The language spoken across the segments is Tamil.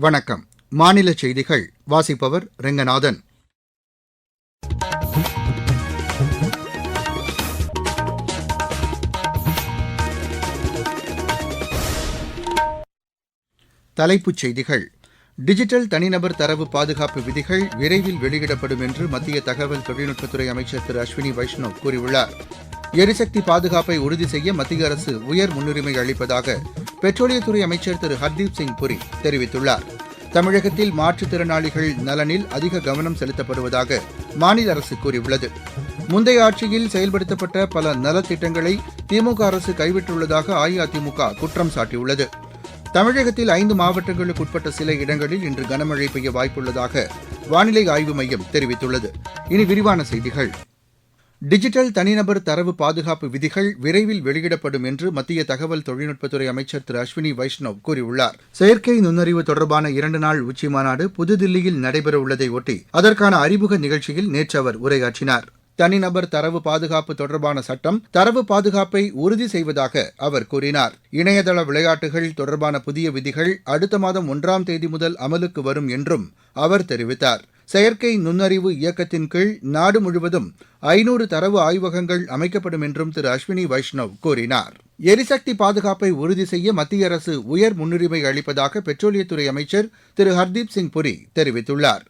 வணக்கம். மாநில செய்திகள் வாசிப்பவர் ரெங்கநாதன். தலைப்புச் செய்திகள். டிஜிட்டல் தனிநபர் தரவு பாதுகாப்பு விதிகள் விரைவில் வெளியிடப்படும் என்று மத்திய தகவல் தொழில்நுட்பத்துறை அமைச்சர் திரு அஸ்வினி வைஷ்ணவ் கூறியுள்ளார். எரிசக்தி பாதுகாப்பை உறுதி செய்ய மத்திய அரசு உயர் முன்னுரிமை அளிப்பதாக பெட்ரோலியத்துறை அமைச்சர் திரு ஹர்தீப் சிங் புரி தெரிவித்துள்ளார். தமிழகத்தில் மாற்றுத்திறனாளிகள் நலனில் அதிக கவனம் செலுத்தப்படுவதாக மாநில அரசு கூறியுள்ளது. முந்தைய ஆட்சியில் செயல்படுத்தப்பட்ட பல நலத்திட்டங்களை திமுக அரசு கைவிட்டுள்ளதாக அஇஅதிமுக குற்றம் சாட்டியுள்ளது. தமிழகத்தில் ஐந்து மாவட்டங்களுக்கு உட்பட்ட சில இடங்களில் இன்று கனமழை பெய்ய வாய்ப்புள்ளதாக வானிலை ஆய்வு மையம் தெரிவித்துள்ளது. இனி விரிவான செய்திகள். டிஜிட்டல் தனிநபர் தரவு பாதுகாப்பு விதிகள் விரைவில் வெளியிடப்படும் என்று மத்திய தகவல் தொழில்நுட்பத்துறை அமைச்சர் திரு அஸ்வினி வைஷ்ணவ் கூறியுள்ளார். செயற்கை நுண்ணறிவு தொடர்பான இரண்டு நாள் உச்சிமாநாடு புதுதில்லியில் நடைபெறவுள்ளதை ஒட்டி அதற்கான அறிமுக நிகழ்ச்சியில் நேற்று அவர் உரையாற்றினார். தனிநபர் தரவு பாதுகாப்பு தொடர்பான சட்டம் தரவு பாதுகாப்பை உறுதி செய்வதாக அவர் கூறினார். இணையதள விளையாட்டுகள் தொடர்பான புதிய விதிகள் அடுத்த மாதம் ஒன்றாம் தேதி முதல் அமலுக்கு வரும் என்றும் அவர் தெரிவித்தார். செயற்கை நுண்ணறிவு இயக்கத்தின் கீழ் நாடு முழுவதும் ஐநூறு தரவு ஆய்வகங்கள் அமைக்கப்படும் என்றும் திரு அஸ்வினி வைஷ்ணவ் கூறினார். எரிசக்தி பாதுகாப்பை உறுதி செய்ய மத்திய அரசு உயர் முன்னுரிமை அளிப்பதாக பெட்ரோலியத்துறை அமைச்சர் திரு ஹர்தீப் சிங் புரி தெரிவித்துள்ளார்.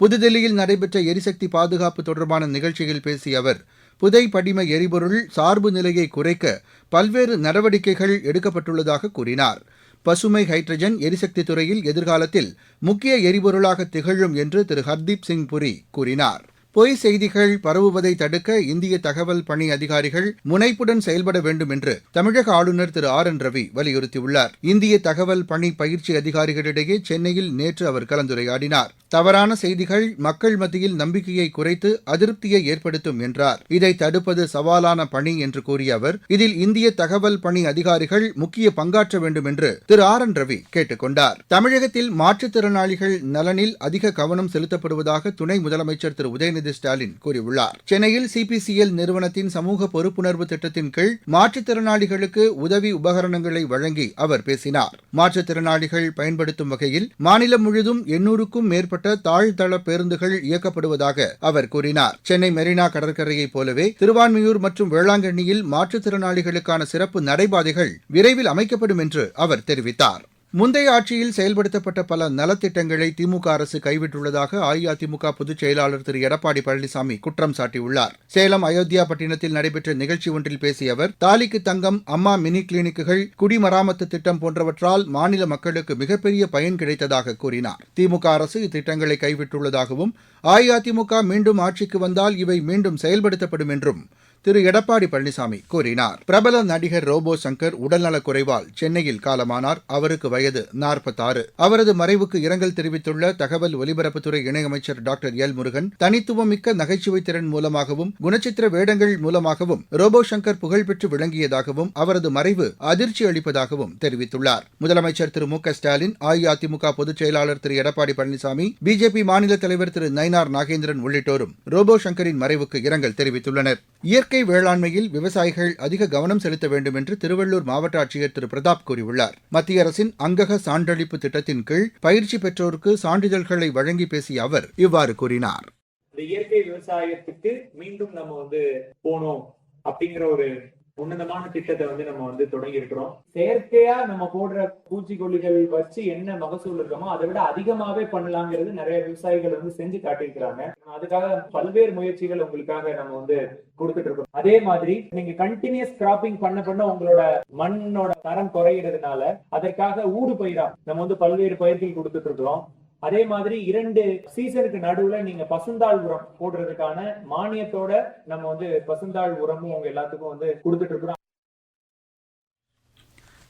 புதுதில்லியில் நடைபெற்ற எரிசக்தி பாதுகாப்பு தொடர்பான நிகழ்ச்சியில் பேசிய அவர் புதை படிம எரிபொருள் சார்பு நிலையை குறைக்க பல்வேறு நடவடிக்கைகள் எடுக்கப்பட்டுள்ளதாக கூறினார். பசுமை ஹைட்ரஜன் எரிசக்தி துறையில் எதிர்காலத்தில் முக்கிய எரிபொருளாக திகழும் என்று திரு ஹர்தீப் சிங் புரி கூறினார். பொய் செய்திகள் பரவுவதை தடுக்க இந்திய தகவல் பணி அதிகாரிகள் முனைப்புடன் செயல்பட வேண்டும் என்று தமிழக ஆளுநர் திரு ஆர் என் ரவி வலியுறுத்தியுள்ளார். இந்திய தகவல் பணி பயிற்சி அதிகாரிகளிடையே சென்னையில் நேற்று அவர் கலந்துரையாடினார். தவறான செய்திகள் மக்கள் மத்தியில் நம்பிக்கையை குறைத்து அதிருப்தியை ஏற்படுத்தும் என்றார். இதை தடுப்பது சவாலான பணி என்று கூறிய அவர் இதில் இந்திய தகவல் பணி அதிகாரிகள் முக்கிய பங்காற்ற வேண்டும் என்று திரு ஆர் என் ரவி கேட்டுக் கொண்டார். தமிழகத்தில் மாற்றுத்திறனாளிகள் நலனில் அதிக கவனம் செலுத்தப்படுவதாக துணை முதலமைச்சர் திரு உதயநிதி உதயநிதி ஸ்டாலின் கூறியுள்ளார். சென்னையில் சிபிசிஎல் நிறுவனத்தின் சமூக பொறுப்புணர்வு திட்டத்தின் கீழ் மாற்றுத்திறனாளிகளுக்கு உதவி உபகரணங்களை வழங்கி அவர் பேசினார். மாற்றுத்திறனாளிகள் பயன்படுத்தும் வகையில் மாநிலம் முழுதும் எண்ணூறுக்கும் மேற்பட்ட தாழ்தள பேருந்துகள் இயக்கப்படுவதாக அவர் கூறினார். சென்னை மெரினா கடற்கரையைப் போலவே திருவான்மியூர் மற்றும் வேளாங்கண்ணியில் மாற்றுத்திறனாளிகளுக்கான சிறப்பு நடைபாதைகள் விரைவில் அமைக்கப்படும் என்று அவர் தெரிவித்தார். முந்தைய ஆட்சியில் செயல்படுத்தப்பட்ட பல நலத்திட்டங்களை திமுக அரசு கைவிட்டுள்ளதாக அஇஅதிமுக பொதுச் செயலாளர் திரு எடப்பாடி பழனிசாமி குற்றம் சாட்டியுள்ளார். சேலம் அயோத்தியா பட்டினத்தில் நடைபெற்ற நிகழ்ச்சி ஒன்றில் பேசிய அவர் தாலிக்கு தங்கம் அம்மா மினி கிளினிக்குகள் குடிமராமத்து திட்டம் போன்றவற்றால் மாநில மக்களுக்கு மிகப்பெரிய பயன் கிடைத்ததாக கூறினார். திமுக அரசு இத்திட்டங்களை கைவிட்டுள்ளதாகவும் அஇஅதிமுக மீண்டும் ஆட்சிக்கு வந்தால் இவை மீண்டும் செயல்படுத்தப்படும் என்றும் திரு எடப்பாடி பழனிசாமி கூறினார். பிரபல நடிகர் ரோபோ சங்கர் உடல்நலக் குறைவால் சென்னையில் காலமானார். அவருக்கு வயது நாற்பத்தாறு. அவரது மறைவுக்கு இரங்கல் தெரிவித்துள்ள தகவல் ஒலிபரப்புத்துறை இணையமைச்சர் டாக்டர் எல் முருகன் தனித்துவமிக்க நகைச்சுவை திறன் மூலமாகவும் குணச்சித்திர வேடங்கள் மூலமாகவும் ரோபோ சங்கர் புகழ்பெற்று விளங்கியதாகவும் அவரது மறைவு அதிர்ச்சி அளிப்பதாகவும் தெரிவித்துள்ளார். முதலமைச்சர் திரு மு க ஸ்டாலின் அஇஅதிமுக பொதுச் செயலாளர் திரு எடப்பாடி பழனிசாமி பிஜேபி மாநில தலைவர் திரு நயினார் நாகேந்திரன் உள்ளிட்டோரும் ரோபோ சங்கரின் மறைவுக்கு இரங்கல் தெரிவித்துள்ளனர். இயற்கை வேளாண்மையில் விவசாயிகள் அதிக கவனம் செலுத்த வேண்டும் என்று திருவள்ளூர் மாவட்ட ஆட்சியர் திரு. பிரதாப் கூறியுள்ளார். மத்திய அரசின் அங்கக சான்றளிப்பு திட்டத்தின் கீழ் பயிற்சி பெற்றோருக்கு சான்றிதழ்களை வழங்கி பேசிய அவர் இவ்வாறு கூறினார். இந்த இயற்கை விவசாயத்துக்கு மீண்டும் நம்ம வந்து போனோம் அப்படிங்கிற ஒரு உன்னதமான திட்டத்தை வந்து நம்ம வந்து தொடங்கி இருக்கிறோம் செயற்கையா நம்ம போடுற பூச்சிக்கொல்லிகள் வச்சு என்ன மகசூல் இருக்கோமோ அதை விட அதிகமாவே பண்ணலாங்கிறது நிறைய விவசாயிகள் வந்து செஞ்சு காட்டியிருக்கிறாங்க. அதுக்காக பல்வேறு முயற்சிகள் உங்களுக்காக நம்ம வந்து கொடுத்துட்டு இருக்கோம் அதே மாதிரி நீங்க கண்டினியூஸ் கிராப்பிங் பண்ண பண்ண உங்களோட மண்ணோட தரம் குறையிறதுனால அதற்காக ஊடு பயிரா நம்ம வந்து பல்வேறு பயிர்கள் கொடுத்துட்டு இருக்கிறோம் அதே மாதிரி இரண்டு சீசனுக்கு நடுவுல நீங்க பசுந்தாள் உரம் போடுறதுக்கான மானியத்தோட நம்ம வந்து பசுந்தாள் உரமும் உங்க எல்லாத்துக்கும் வந்து கொடுத்துட்டு இருக்கிறோம்.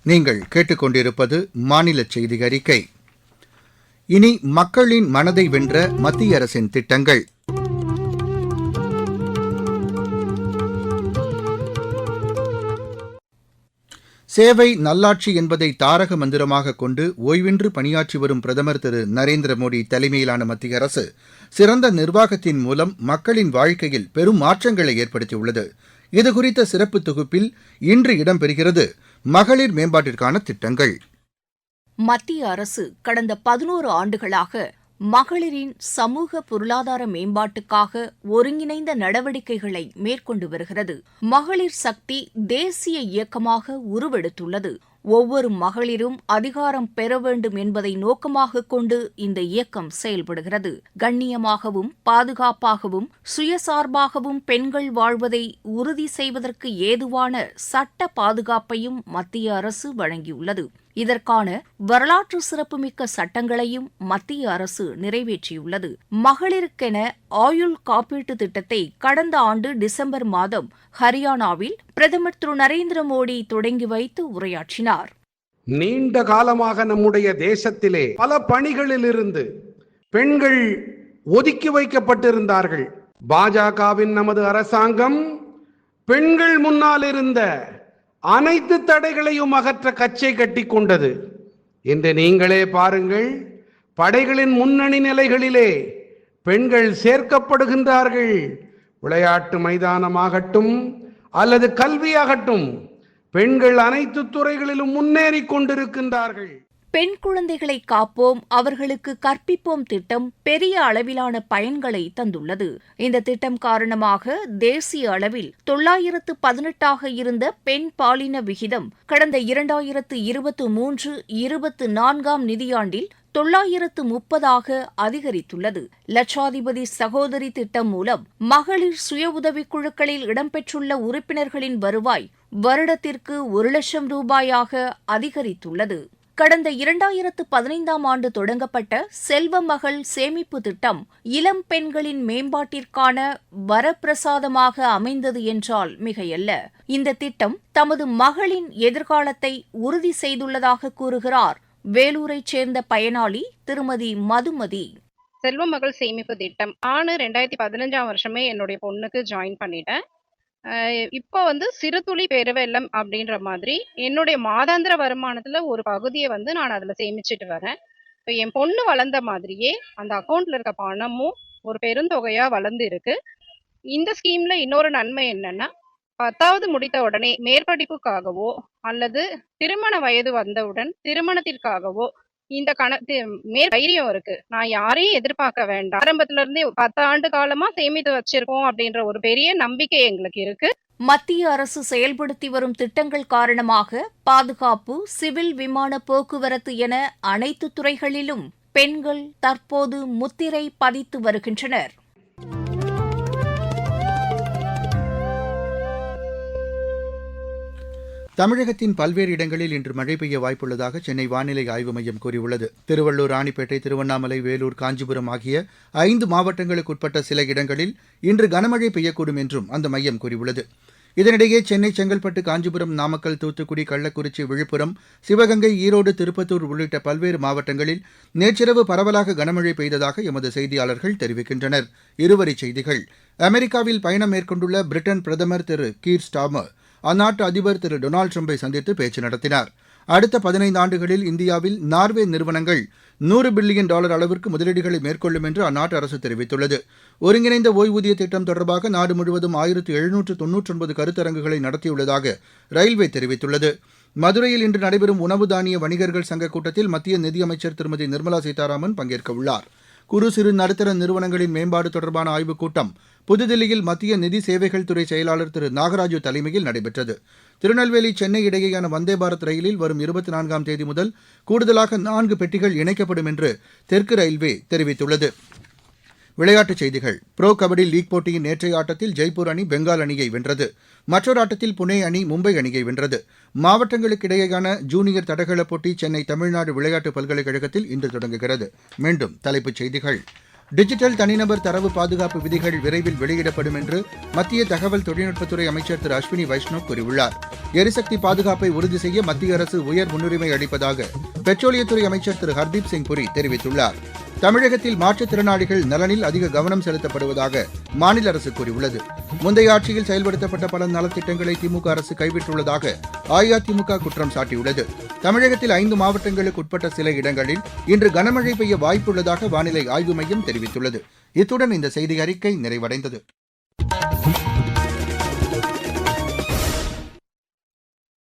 நீங்கள் கேட்டுக்கொண்டிருப்பது மாநில செய்தி அறிக்கை. இனி மக்களின் மனதை வென்ற மத்திய அரசின் திட்டங்கள். சேவை நல்லாட்சி என்பதை தாரக மந்திரமாக கொண்டு ஓய்வின்றி பணியாற்றி வரும் பிரதமர் திரு நரேந்திர மோடி தலைமையிலான மத்திய அரசு சிறந்த நிர்வாகத்தின் மூலம் மக்களின் வாழ்க்கையில் பெரும் மாற்றங்களை ஏற்படுத்தியுள்ளது. இதுகுறித்த சிறப்பு தொகுப்பில் இன்று இடம்பெறுகிறது மகளிர் மேம்பாட்டிற்கான திட்டங்கள். மத்திய அரசு கடந்த பதினோரு ஆண்டுகளாக மகளிரின் சமூக பொருளாதார மேம்பாட்டுக்காக ஒருங்கிணைந்த நடவடிக்கைகளை மேற்கொண்டு வருகிறது. மகளிர் சக்தி தேசிய இயக்கமாக உருவெடுத்துள்ளது. ஒவ்வொரு மகளிரும் அதிகாரம் பெற வேண்டும் என்பதை நோக்கமாக கொண்டு இந்த இயக்கம் செயல்படுகிறது. கண்ணியமாகவும் பாதுகாப்பாகவும் சுயசார்பாகவும் பெண்கள் வாழ்வதை உறுதி செய்வதற்கு ஏதுவான சட்ட பாதுகாப்பையும் மத்திய அரசு வழங்கியுள்ளது. இதற்கான வரலாற்று சிறப்புமிக்க சட்டங்களையும் மத்திய அரசு நிறைவேற்றியுள்ளது. மகளிருக்கென ஆயுள் காப்பீட்டு திட்டத்தை கடந்த ஆண்டு டிசம்பர் மாதம் ஹரியானாவில் பிரதமர் திரு நரேந்திர மோடி தொடங்கி வைத்து உரையாற்றினார். நீண்ட காலமாக நம்முடைய தேசத்திலே பல பணிகளிலிருந்து பெண்கள் ஒதுக்கி வைக்கப்பட்டிருந்தார்கள். பாஜகவின் நமது அரசாங்கம் பெண்கள் முன்னால் இருந்த அனைத்து தடைகளையும் அகற்ற கச்சை கட்டி கொண்டது இன்று நீங்களே பாருங்கள் படைகளின் முன்னணி நிலைகளிலே பெண்கள் சேர்க்கப்படுகின்றார்கள். விளையாட்டு மைதானமாகட்டும் அல்லது கல்வியாகட்டும் பெண்கள் அனைத்து துறைகளிலும் முன்னேறி கொண்டிருக்கின்றார்கள். பெண் குழந்தைகளை காப்போம் அவர்களுக்கு கற்பிப்போம் திட்டம் பெரிய அளவிலான பயன்களை தந்துள்ளது. இந்த திட்டம் காரணமாக தேசிய அளவில் தொள்ளாயிரத்து பதினெட்டாக இருந்த பெண் பாலின விகிதம் கடந்த இரண்டாயிரத்து இருபத்து மூன்று இருபத்து நான்காம் நிதியாண்டில் தொள்ளாயிரத்து முப்பதாக அதிகரித்துள்ளது. லட்சாதிபதி சகோதரி திட்டம் மூலம் மகளிர் சுய உதவிக் குழுக்களில் இடம்பெற்றுள்ள உறுப்பினர்களின் வருவாய் வருடத்திற்கு ஒரு லட்சம் ரூபாயாக அதிகரித்துள்ளது. கடந்த இரண்டாயிரத்து பதினைந்தாம் ஆண்டு தொடங்கப்பட்ட செல்வ மகள் சேமிப்பு திட்டம் இளம் பெண்களின் மேம்பாட்டிற்கான வரப்பிரசாதமாக அமைந்தது என்றால் மிகையல்ல. இந்த திட்டம் தமது மகளின் எதிர்காலத்தை உறுதி செய்துள்ளதாக கூறுகிறார் வேலூரைச் சேர்ந்த பயனாளி திருமதி மதுமதி. செல்வ மகள் சேமிப்பு திட்டம் நானு ரெண்டாயிரத்தி பதினஞ்சாம் வருஷமே என்னுடைய பொண்ணுக்கு ஜாயின் பண்ணிட்டேன். இப்போ வந்து சிறுதுளி பெருவெள்ளம் அப்படின்ற மாதிரி என்னுடைய மாதாந்திர வருமானத்துல ஒரு பகுதியை வந்து நான் அதுல சேமிச்சுட்டு வரேன். இப்போ என் பொண்ணு வளர்ந்த மாதிரியே அந்த அக்கௌண்ட்ல இருக்க பணமும் ஒரு பெருந்தொகையா வளர்ந்து இருக்கு. இந்த ஸ்கீம்ல இன்னொரு நன்மை என்னன்னா பத்தாவது முடித்த உடனே மேற்படிப்புக்காகவோ அல்லது திருமண வயது வந்தவுடன் திருமணத்திற்காகவோ இந்த கணக்கு மேல் தைரியம் இருக்கு. நான் யாரையும் எதிர்பார்க்க வேண்டாம். ஆரம்பத்துல இருந்தே பத்து ஆண்டு காலமா சேமித்து வச்சிருக்கோம் அப்படின்ற ஒரு பெரிய நம்பிக்கை எங்களுக்கு இருக்கு. மத்திய அரசு செயல்படுத்தி வரும் திட்டங்கள் காரணமாக பாதுகாப்பு சிவில் விமான போக்குவரத்து என அனைத்து துறைகளிலும் பெண்கள் தற்போது முத்திரை பதித்து வருகின்றனர். தமிழகத்தின் பல்வேறு இடங்களில் இன்று மழை பெய்ய வாய்ப்புள்ளதாக சென்னை வானிலை ஆய்வு மையம் கூறியுள்ளது. திருவள்ளூர் ராணிப்பேட்டை திருவண்ணாமலை வேலூர் காஞ்சிபுரம் ஆகிய ஐந்து மாவட்டங்களுக்குட்பட்ட சில இடங்களில் இன்று கனமழை பெய்யக்கூடும் என்றும் அந்த மையம் கூறியுள்ளது. இதனிடையே சென்னை செங்கல்பட்டு காஞ்சிபுரம் நாமக்கல் தூத்துக்குடி கள்ளக்குறிச்சி விழுப்புரம் சிவகங்கை ஈரோடு திருப்பத்தூர் உள்ளிட்ட பல்வேறு மாவட்டங்களில் நேற்றிரவு பரவலாக கனமழை பெய்ததாக எமது செய்தியாளர்கள் தெரிவிக்கின்றனர். இருவரிச் செய்திகள். அமெரிக்காவில் பயணம் மேற்கொண்டுள்ள பிரிட்டன் பிரதமர் திரு கீர் ஸ்டாமர் அந்நாட்டு அதிபர் திரு டொனால்டு ட்ரம்பை சந்தித்து பேச்சு நடத்தினார். அடுத்த பதினைந்து ஆண்டுகளில் இந்தியாவில் நார்வே நிறுவனங்கள் நூறு பில்லியன் டாலர் அளவிற்கு முதலீடுகளை மேற்கொள்ளும் என்று அந்நாட்டு அரசு தெரிவித்துள்ளது. ஒருங்கிணைந்த ஓய்வூதிய திட்டம் தொடர்பாக நாடு முழுவதும் ஆயிரத்து எழுநூற்று தொன்னூற்றொன்பது கருத்தரங்குகளை நடத்தியுள்ளதாக ரயில்வே தெரிவித்துள்ளது. மதுரையில் இன்று நடைபெறும் உணவு தானிய வணிகர்கள் சங்க கூட்டத்தில் மத்திய நிதியமைச்சர் திருமதி நிர்மலா சீதாராமன் பங்கேற்க உள்ளார் குறு சிறு நடுத்தர நிறுவனங்களின் மேம்பாடு தொடர்பான ஆய்வுக் கூட்டம் புதுதில்லியில் மத்திய நிதி சேவைகள் துறை செயலாளர் திரு நாகராஜு தலைமையில் நடைபெற்றது. திருநெல்வேலி சென்னை இடையேயான வந்தே பாரத் ரயிலில் வரும் இருபத்தி நான்காம் தேதி முதல் கூடுதலாக நான்கு பெட்டிகள் இணைக்கப்படும் என்று தெற்கு ரயில்வே தெரிவித்துள்ளது. விளையாட்டுச் செய்திகள். ப்ரோ கபடி லீக் போட்டியின் நேற்றைய ஆட்டத்தில் ஜெய்ப்பூர் அணி பெங்கால் அணியை வென்றது. மற்றொரு ஆட்டத்தில் புனே அணி மும்பை அணியை வென்றது. மாவட்டங்களுக்கு இடையேயான ஜூனியர் தடகள போட்டி சென்னை தமிழ்நாடு விளையாட்டு பல்கலைக்கழகத்தில் இன்று தொடங்குகிறது. மீண்டும் தலைப்புச் செய்திகள். டிஜிட்டல் தனிநபர் தரவு பாதுகாப்பு விதிகள் விரைவில் வெளியிடப்படும் என்று மத்திய தகவல் தொழில்நுட்பத்துறை அமைச்சர் திரு அஸ்வினி வைஷ்ணவ் கூறியுள்ளார். எரிசக்தி பாதுகாப்பை உறுதி செய்ய மத்திய அரசு உயர் முன்னுரிமை அளிப்பதாக பெட்ரோலியத்துறை அமைச்சர் திரு ஹர்தீப் சிங் புரி தெரிவித்துள்ளார். தமிழகத்தில் மாற்றுத்திறனாளிகள் நலனில் அதிக கவனம் செலுத்தப்படுவதாக மாநில அரசு கூறியுள்ளது. முந்தைய ஆட்சியில் செயல்படுத்தப்பட்ட பல நலத்திட்டங்களை திமுக அரசு கைவிட்டுள்ளதாக அஇஅதிமுக குற்றம் சாட்டியுள்ளது. தமிழகத்தில் ஐந்து மாவட்டங்களுக்கு உட்பட்ட சில இடங்களில் இன்று கனமழை பெய்ய வாய்ப்புள்ளதாக வானிலை ஆய்வு மையம் தெரிவித்துள்ளது. இத்துடன் இந்த செய்தி அறிக்கை நிறைவடைந்தது.